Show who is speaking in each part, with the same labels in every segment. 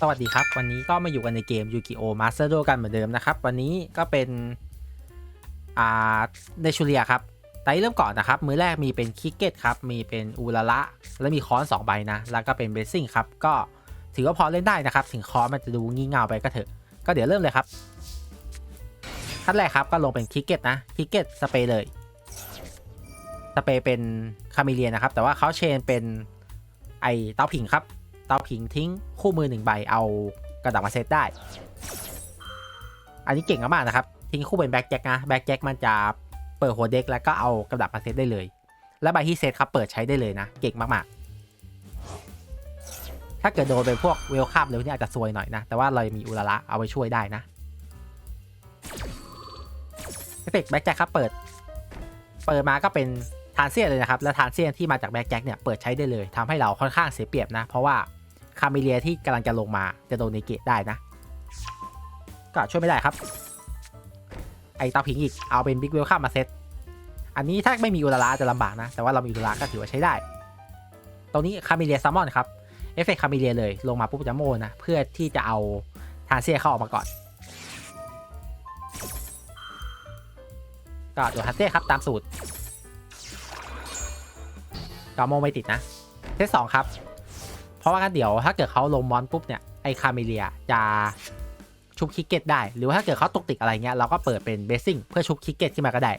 Speaker 1: สวัสดีครับ วันนี้ก็มาอยู่กันในเกม Yu-Gi-Oh! Master Duel กันเหมือนเดิมนะครับ วันนี้ก็เป็นอ่าเดชูเลียครับไตเริ่มก่อนนะครับ มือแรกมีเป็นคิกเก็ตครับ มีเป็นอูลาระและมีคอน2ใบนะ แล้วก็เป็นเบสซิ่งครับ ก็ถือว่าพอเล่นได้นะครับ ถึงคอนมันจะดูงี่เง่าไปก็เถอะ ก็เดี๋ยวเริ่มเลยครับขั้นแรกครับก็ลงเป็นคิกเก็ตนะคิกเก็ตสเปรย์เลยสเปรย์เป็นคาเมเลียนะครับ แต่ว่าเขาเชนเป็นไอเต้าผิงครับ เตาผิงทิ้งคู่มือหนึ่งใบเอากระดาษมาเซตได้ อันนี้เก่งมากนะครับ ทิ้งคู่เป็นแบ็กแจ็คนะแบ็กแจ็คมันจะเปิดหัวเด็กแล้วก็เอากระดาษมาเซตได้เลย และใบที่เซตครับเปิดใช้ได้เลยนะ เก่งมากๆ ถ้าเกิดโดนเป็นพวกเวลคัมเลยนี่อาจจะซวยหน่อยนะ แต่ว่าเรามีอุระระเอาไปช่วยได้นะเอฟเฟกต์แบ็กแจ็คครับเปิด เปิดมาก็เป็น ทานเซียนเลยนะครับ และทานเซียนที่มาจากแบ็กแจ็คเนี่ยเปิดใช้ได้เลยทำให้เราค่อนข้างเสียเปรียบนะ เพราะว่าคาเมเลียที่กำลังจะลงมาจะโดนเนเกตได้นะ ก็ช่วยไม่ได้ครับ ไอเตาผิงอีกเอาเป็นบิ๊กเวลข้ามมาเซตอันนี้ถ้าไม่มีอุลาระจะลำบากนะ แต่ว่าเรามีอุลาระก็ถือว่าใช้ได้ ตรงนี้คาเมเลียซัมมอนครับ เอฟเฟกต์คาเมเลียเลยลงมาปุ๊บจะโมนะ เพื่อที่จะเอาทานเซียเข้าออกมาก่อน ก็โดนทันเซียครับตามสูตร กาโมไม่ติดนะเซตสองครับ เพราะว่ากันเดี๋ยวถ้าเกิดเขาลงมอนปุ๊บเนี่ยไอคาเมเลียจะชุบคิกเก็ตได้ หรือว่าถ้าเกิดเขาตกติกอะไรเงี้ยเราก็เปิดเป็นเบสซิ่งเพื่อชุบคิกเก็ตขึ้นมาก็ได้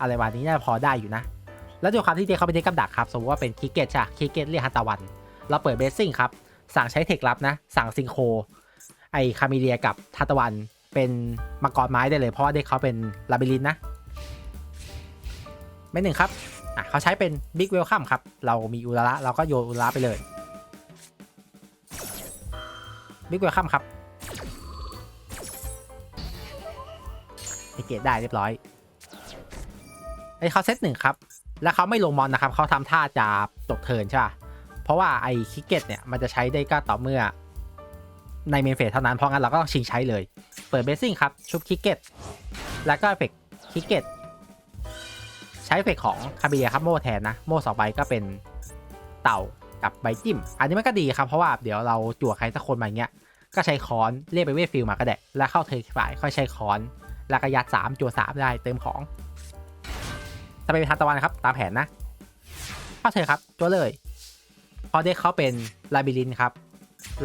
Speaker 1: อะไรวันนี้น่าพอได้อยู่นะ แล้วด้วยความที่เดเขาเป็นเด็กกับดักครับ สมมติว่าเป็นคิกเก็ตใช่คิกเก็ตเรียกฮัตตาวัน เราเปิดเบสซิ่งครับ สั่งใช้เทคลับนะ สั่งซิงโค ไอคาเมเลียกับฮัตตาวันเป็นมังกรไม้ได้เลยเพราะว่าเด็กเขาเป็นลาบิลินนะไม่หนึ่งครับ อะเขาใช้เป็นบิ๊กเวลคัมครับ เรามีอุระระเราก็โยนอุระระไปเลยบิ๊กเวลคัมครับเกตได้เรียบร้อยไอเขาเซตหนึ่งครับ แล้วเขาไม่ลงมอนนะครับ เขาทำท่าจะจบเทินใช่ป่ะ เพราะว่าไอคิกเก็ตเนี่ย มันจะใช้ได้ก็ต่อเมื่อ ในเมนเฟสเท่านั้น เพราะงั้นเราก็ต้องชิงใช้เลย เปิดเบสซิ่งครับ ชุบคิกเก็ต แล้วก็เอฟเฟกคิกเก็ต ใช้เฟกของคาเบียครับโม่แทนนะ โม่สองใบก็เป็นเต่ากับใบจิ้ม อันนี้มันก็ดีครับ เพราะว่าเดี๋ยวเราจั่วใครสักคนมาเงี้ย ก็ใช้ค้อนเรียกไปเวทฟิลมาก็ได้ แล้วเข้าเทอร์ฝ่ายค่อยใช้ค้อน แล้วก็ยัดสามจั่วสามได้เติมของจะไปเป็นทันตะวันครับ ตามแผนนะเข้าเธอครับจั่วเลยพอเด็กเขาเป็นลาบิลินครับ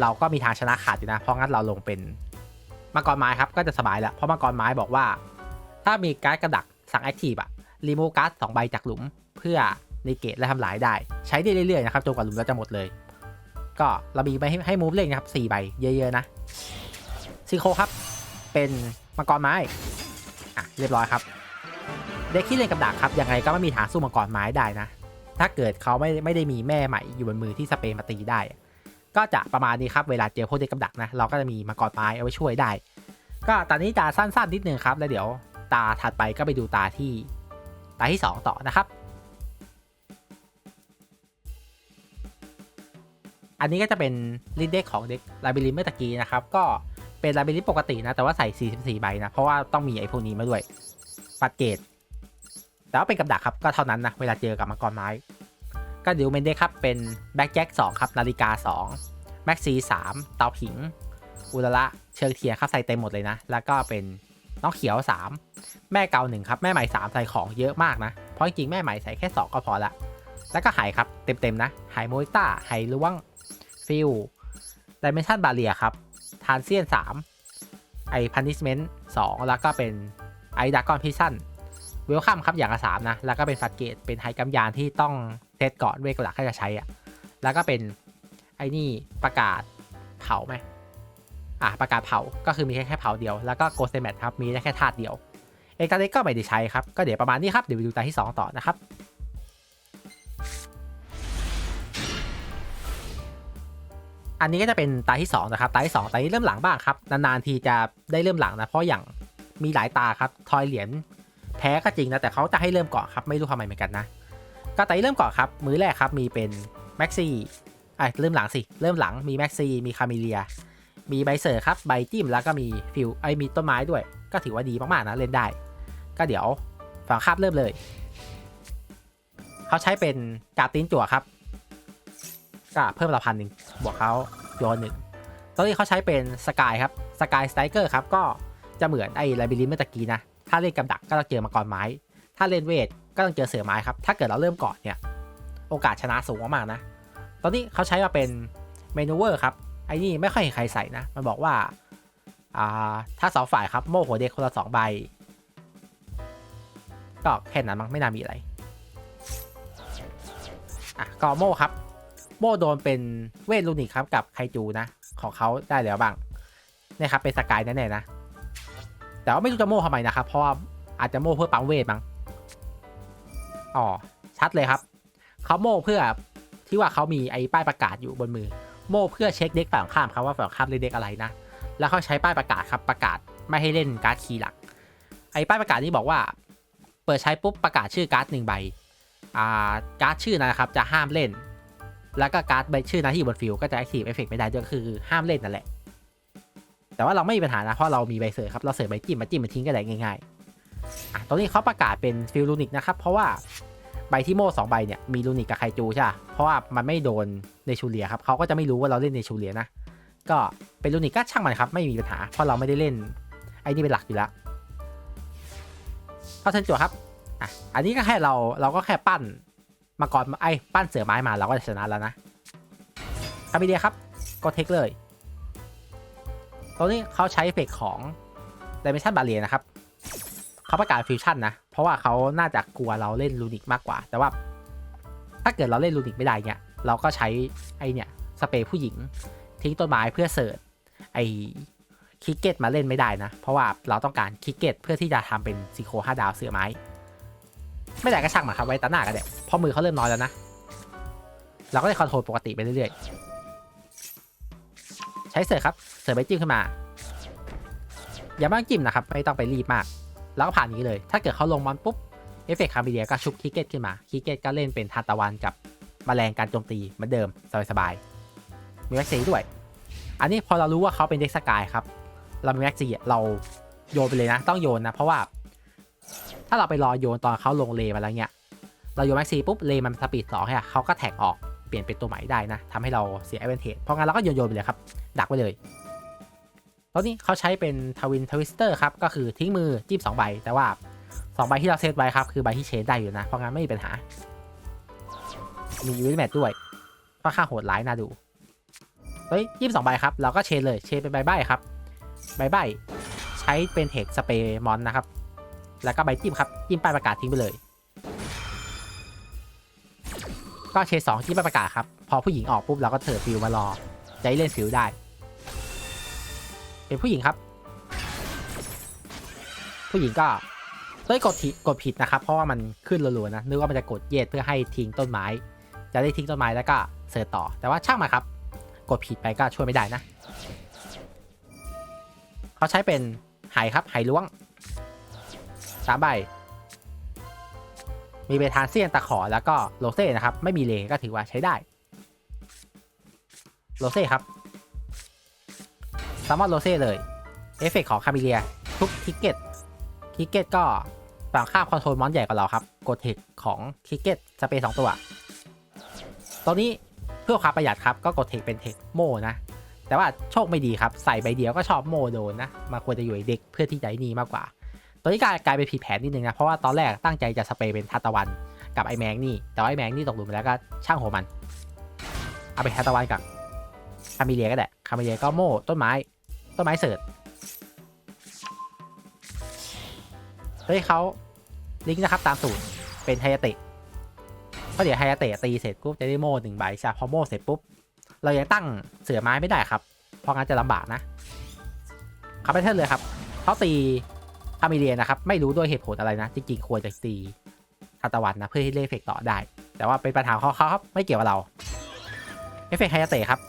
Speaker 1: เราก็มีทางชนะขาดอยู่นะ เพราะงั้นเราลงเป็นมังกรไม้ครับ ก็จะสบายแล้วเพราะมังกรไม้บอกว่า ถ้ามีการ์ดกระดักสั่งแอคทีฟอะ รีโมการ์ดสองใบจากหลุม เพื่อในเกตและทำลายได้ ใช้ได้เรื่อยๆนะครับจนกว่าหลุมเราจะหมดเลย ก็เรามีไปให้ให้มูฟเล่นนะครับสี่ใบเยอะๆนะซิโคครับ เป็นมังกรไม้อะเรียบร้อยครับเด็กที่เล่นกับดักครับยังไงก็ไม่มีทางสู้มังกรไม้ได้นะ ถ้าเกิดเขาไม่ไม่ได้มีแม่ใหม่อยู่บนมือที่สเปรย์มาตีได้ ก็จะประมาณนี้ครับเวลาเจอพวกเด็กกับดักนะเราก็จะมีมังกรไม้เอาไว้ช่วยได้ ก็ตอนนี้จะสั้นๆนิดนึงครับแล้วเดี๋ยวตาถัดไปก็ไปดูตาที่ ตาที่ 2 ต่อนะครับ อันนี้ก็จะเป็นลินเด็กของเด็กลาบิลินเมื่อตะกี้นะครับ ก็เป็นลาบิลินปกตินะ แต่ว่าใส่ 44 ใบนะ เพราะว่าต้องมีไอ้พวกนี้มาด้วย ปัดเกตแต่ว่าเป็นกับดักครับ ก็เท่านั้นนะ เวลาเจอกับมังกรไม้ ก็ดี๋ยวเมนเด็กครับ เป็นแบ็กแจ็ค2ครับ นาฬิกา 2 แม็กซี3เตาผิง อุลละเชิงเทียครับ ใส่เต็มหมดเลยนะ แล้วก็เป็น น้องเขียว 3 แม่เกาหนึ่งครับ แม่ใหม่ 3 ใส่ของเยอะมากนะ เพราะจริงๆแม่ใหม่ใส่แค่ 2 ก็พอละ แล้วก็หายครับ เต็มๆนะ หายโมยต้า หายล้วง ฟิลดิเมนชันบาเรียครับ ทานเซียน 3 ไอพันิชเมนต์2แล้วก็เป็นไอดากอนพิซันเวลคัมครับอย่างละ3นะ แล้วก็เป็นฟัดเกต เป็นไฮกัมยานที่ต้องเซตก่อนเวกหลักให้จะใช้อะแล้วก็เป็นไอนี่ประกาศเผาไหม อะประกาศเผา ก็คือมีแค่แค่เผาเดียว แล้วก็โกสเตแมทครับ มีได้แค่ธาตุเดียว เอกาเล็กก็ไม่ได้ใช้ครับ ก็เดี๋ยวประมาณนี้ครับ เดี๋ยวไปดูตาที่ 2 ต่อนะครับ อันนี้ก็จะเป็นตาที่ 2 นะครับ ตาที่2ตาที่เริ่มหลังบ้างครับ นานๆทีจะได้เริ่มหลังนะ เพราะอย่างมีหลายตาครับ ทอยเหรียญแพ้ก็จริงนะ แต่เขาจะให้เริ่มก่อนครับ ไม่รู้ทำไมเหมือนกันนะ ก็ตาที่เริ่มก่อนครับ มือแรกครับ มีเป็นแม็กซี่อะเริ่มหลังสิ เริ่มหลัง มีแม็กซี่ มีคาเมเลีย มีใบเซอร์ครับ ใบจิ้มแล้วก็มีฟิวไอมีต้นไม้ด้วย ก็ถือว่าดีมากๆนะเล่นได้ ก็เดี๋ยวฝั่งคาบเริ่มเลย เขาใช้เป็นกาตีนจั่วครับ ก็เพิ่มละพันหนึ่งบวกเขาโยนหนึ่งตอนนี้เขาใช้เป็นสกายครับสกายสไตรเกอร์ครับก็จะเหมือนไอ้ไลบิลินเมื่อตะกี้นะ ถ้าเล่นกำดักก็ต้องเจอมังกรไม้ ถ้าเล่นเวทก็ต้องเจอเสือไม้ครับ ถ้าเกิดเราเริ่มก่อนเนี่ย โอกาสชนะสูงมากๆนะ ตอนนี้เขาใช้มาเป็นเมนูเวอร์ครับ ไอ้นี่ไม่ค่อยเห็นใครใส่นะ มันบอกว่าอ่าถ้าสองฝ่ายครับโม่หัวเด็กคนละสองใบ ก็แค่นั้นมั้งไม่น่ามีอะไรอะก็โม่ครับ โม่โดนเป็นเวทลูนิกครับกับไคจูนะ ของเขาได้แล้วบ้างเนี่ยครับเป็นสกายแน่ๆนะ แต่ว่าไม่รู้จะโม่ทำไมนะครับ เพราะว่าอาจจะโม่เพื่อปั๊มเวทมั้งอ๋อชัดเลยครับ เขาโม่เพื่อที่ว่าเขามีไอ้ป้ายประกาศอยู่บนมือ โม่เพื่อเช็คเด็กฝั่งข้ามครับว่าฝั่งข้ามเล่นเด็กอะไรนะ แล้วเขาใช้ป้ายประกาศครับประกาศไม่ให้เล่นการ์ดคีย์หลัก ไอ้ป้ายประกาศนี้บอกว่า เปิดใช้ปุ๊บประกาศชื่อการ์ดหนึ่งใบ อ่าการ์ดชื่อนะครับจะห้ามเล่น แล้วก็การ์ดใบชื่อนั้นที่อยู่บนฟิลก็จะ active effect ไม่ได้ด้วยก็คือห้ามเล่นนั่นแหละ แต่ว่าเราไม่มีปัญหานะเพราะเรามีใบเสอร์ครับเราเสอร์ใบจิ้มมาจิ้มมาทิ้งก็ได้ง่ายๆตรงนี้เขาประกาศเป็นฟิลลูนิกนะครับเพราะว่า ใบที่โม่สองใบเนี่ยมีลูนิกกับไคจูใช่ปะเพราะว่ามันไม่โดนในชูเลียครับเขาก็จะไม่รู้ว่าเราเล่นในชูเลียนะก็เป็นลูนิกก็ช่างมันครับไม่มีปัญหาเพราะเราไม่ได้เล่นไอ้นี่เป็นหลักอยู่แล้วเข้าเทิร์นจั่วครับอะอันนี้ก็แค่เราเราก็แค่ปั้นมาก่อนไอ้ปั้นเสือไม้มาเราก็จะชนะแล้วนะคาบิเดียครับก็เทคเลยตรงนี้เขาใช้เฟกของ Dimension Barrier นะครับเขาประกาศฟิวชั่นนะ เพราะว่าเขาน่าจะกลัวเราเล่นลูนิกมากกว่า แต่ว่า ถ้าเกิดเราเล่นลูนิกไม่ได้เนี่ย เราก็ใช้ไอเนี่ยสเปรย์ผู้หญิง ทิ้งต้นไม้เพื่อเสิร์ชไอคิกเก็ตมาเล่นไม่ได้นะ เพราะว่าเราต้องการคิกเก็ตเพื่อที่จะทำเป็นซีโคห้าดาวเสือไม้ ไม่ได้ก็ช่างมาครับไว้ตาหน้ากันเด็เพราะมือเขาเริ่มน้อยแล้วนะ เราก็ได้คอนโทรลปกติไปเรื่อยๆ ใช้เสิร์ชครับ เสิร์ฟใบจิ้มขึ้นมา อย่าบ้างจิ้มนะครับ ไม่ต้องไปรีบมาก แล้วก็ผ่านนี้เลย ถ้าเกิดเขาลงมอนปุ๊บเอฟเฟกต์คาร์บิเดียก็ชุบคิกเก็ตขึ้นมาคิกเก็ตก็เล่นเป็นทานตะวันกับมแมลงการโจมตีเหมือนเดิมสบายๆมีแม็กซีด้วย อันนี้พอเรารู้ว่าเขาเป็นเด็กสกายครับ เรามีแม็กซีเราโยนไปเลยนะ ต้องโยนนะ เพราะว่า ถ้าเราไปรอโยนตอนเขาลงเลมาแล้วเนี่ยเราโยนแม็กซีปุ๊บเลมันสปีดสองค่ะเขาก็แท็กออกเปลี่ยนเป็นตัวใหม่ได้นะทำให้เราเสียเอเวนเทจเพราะงั้นเราก็โยนโยนไปเลยครับดักไว้เลย ตอนนี้เขาใช้เป็นทวินทวิสเตอร์ครับ ก็คือทิ้งมือจิ้ม2ใบ แต่ว่า 2 ใบที่เราเซตไว้ครับ คือใบที่เชนได้อยู่นะ เพราะงั้นไม่มีปัญหา มียูนิแมทด้วยค่อนข้างโหดร้ายน่าดูเฮ้ยยี่สองใบครับ เราก็เชนเลย เชนเป็นใบใบครับ ใบใบใช้เป็นเทคสเปรย์มอนนะครับ แล้วก็ใบจิ้มครับ จิ้มป้ายประกาศทิ้งไปเลย ก็เชนสองจิ้มป้ายประกาศครับ พอผู้หญิงออกปุ๊บเราก็เถิดฟิวมารอจะได้เล่นฟิวได้ เป็นผู้หญิงครับ ผู้หญิงก็เฮ้ยกดกดผิดนะครับ เพราะว่ามันขึ้นรัวๆนะนึกว่ามันจะกดเยดเพื่อให้ทิ้งต้นไม้ จะได้ทิ้งต้นไม้แล้วก็เสิร์ชต่อ แต่ว่าช่างมาครับ กดผิดไปก็ช่วยไม่ได้นะ เขาใช้เป็นไหครับไหล้วงสามใบ มีเบทานเซียนตะขอแล้วก็โรเซ่นะครับ ไม่มีเลก็ถือว่าใช้ได้ โรเซ่ครับ ซัมมอนโรเซ่เลยเอฟเฟกของคามิเลียทุกทิกเก็ตทิกเก็ตก็ฝั่งข้ามคอนโทรลมอนใหญ่กว่าเราครับกดเทคของทิกเก็ตสเปซสองตัวตอนนี้เพื่อความประหยัดครับก็กดเทคเป็นเทคโมนะ แต่ว่าโชคไม่ดีครับใส่ใบเดียวก็ชอบโมโดนนะมาควรจะอยู่ในเด็กเพื่อที่จะนี่มากกว่า ตอนนี้กลายกลายเป็นผิดแผนนิดนึงนะเพราะว่าตอนแรกตั้งใจจะสเปรย์เป็นทัตตะวันกับไอแมงนี่แต่ว่าไอแมงนี่ตกหลุมไปแล้วก็ช่างหัวมัน เอาไปทัตตะวันกับคามิเลียก็ได้คามิเลียก็โม่ต้นไม้ ต้นไม้เสิร์ชเฮ้ยเขาลิงก์นะครับตามสูตรเป็นไฮยาเตะเพราะเดี๋ยวไฮยาเตะตีเสร็จปุ๊บจะได้โม่หนึ่งใบช่พอโม่เสร็จปุ๊บ เรายังตั้งเสือไม้ไม่ได้ครับ เพราะงั้นจะลำบากนะเขาไปเทิร์เลยครับเขาตีคามิเลียนะครับ ไม่รู้ด้วยเหตุผลอะไรนะ จริงๆควรจะตีคาตาวันนะ เพื่อให้เล่นเฟกต่อได้ แต่ว่าเป็นปัญหาของเขาครับไม่เกี่ยวกับเราเอฟเฟกไฮยาเตะครับ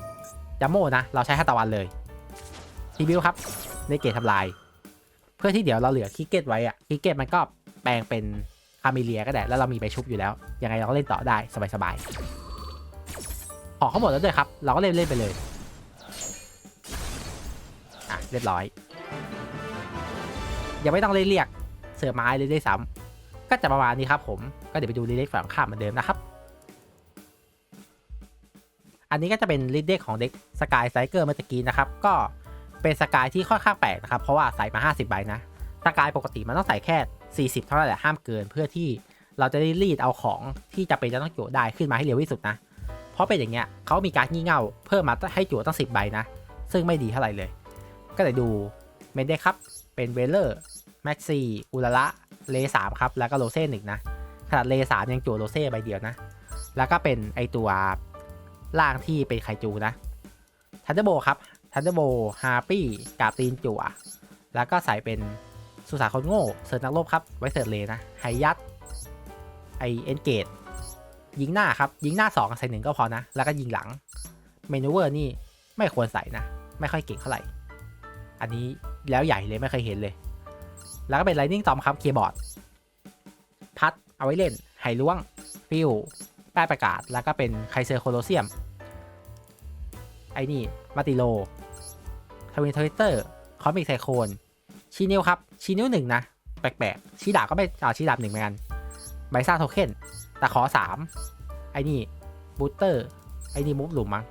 Speaker 1: จัมโม่นะเราใช้คาตาวันเลย ทีบิวครับในเกตทำลาย เพื่อที่เดี๋ยวเราเหลือคิกเก็ตไว้อะคิกเก็ตมันก็แปลงเป็นคามิเลียก็ได้ แล้วเรามีใบชุบอยู่แล้ว ยังไงเราก็เล่นต่อได้สบายๆของเขาหมดแล้วด้วยครับ เราก็เล่นเล่นไปเลย อะ เรียบร้อย ยังไม่ต้องเรียกเสือไม้เลยได้ซ้ำก็จะประมาณนี้ครับผม ก็เดี๋ยวไปดูรีเล็กฝั่งข้ามเหมือนเดิมนะครับ อันนี้ก็จะเป็นลิดเด็กของเด็กสกายไซเกอร์เมื่อกี้นะครับ ก็ เป็นสกายที่ค่อนข้างแปลกนะครับ เพราะว่าใส่มา 50 ใบนะ สกายปกติมันต้องใส่แค่ 40 เท่านั้นแหละห้ามเกินเพื่อที่เราจะได้รีดเอาของที่จะเป็นจะต้องโจทย์ได้ขึ้นมาให้เร็วที่สุดนะ เพราะเป็นอย่างเงี้ยเขามีการงี่เง่าเพิ่มมาให้โจทย์ตั้ง 10 ใบนะ ซึ่งไม่ดีเท่าไหร่เลย ก็เลยดูเมนเดครับ เป็นเวลเลอร์แม็กซี่อุลละเลสามครับ แล้วก็โรเซ่หนึ่งนะ ขนาดเลสามยังโจทย์โรเซ่ใบเดียวนะ แล้วก็เป็นไอตัวล่างที่เป็นไคจูนะทันเดอร์โบครับ ทันเดอร์โบฮาร์ปี้กาบตีนจั่ว แล้วก็ใส่เป็นสุสานคนโง่ เสิร์ฟนักรบครับ ไว้เสิร์ฟเลนะไฮยัดไอเอนเกตยิงหน้าครับ ยิงหน้า 2 ใส่หนึ่งก็พอนะ แล้วก็ยิงหลังเมนูเวอร์นี่ไม่ควรใส่นะ ไม่ค่อยเก่งเท่าไหร่ อันนี้แล้วใหญ่เลยไม่เคยเห็นเลย แล้วก็เป็นไลนิ่งตอมครับคีย์บอร์ด พัดเอาไว้เล่นไฮล่วง ฟิวแป้ประกาศ แล้วก็เป็นไคเซอร์โคโลเซียม ไอ้นี่ มาติโล ทวินทวิตเตอร์คอมิกไซโคนชีนิวครับ ชีนิวหนึ่งนะ แปลกๆ ชีดาก็ไม่เอาชีดาบหนึ่งเหมือนกันไบซ่าโทเค็นตะขอสามไอ้นี่บูตเตอร์ไอ้นี่มุฟหลุมมั้ง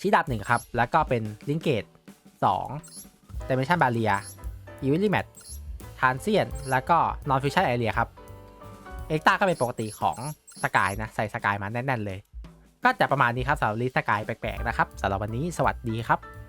Speaker 1: ชีดาบหนึ่งครับ แล้วก็เป็นลิงเกตสองเดเมชันบาเรียอีวิลลี่แมททานเซียน แล้วก็นอนฟิชชั่นแอเรียครับ เอ็กตาก็เป็นปกติของสกายนะ ใส่สกายมาแน่น ๆ เลย ก็จะประมาณนี้ครับสำหรับลิสต์สกายแปลกๆนะครับสำหรับวันนี้สวัสดีครับ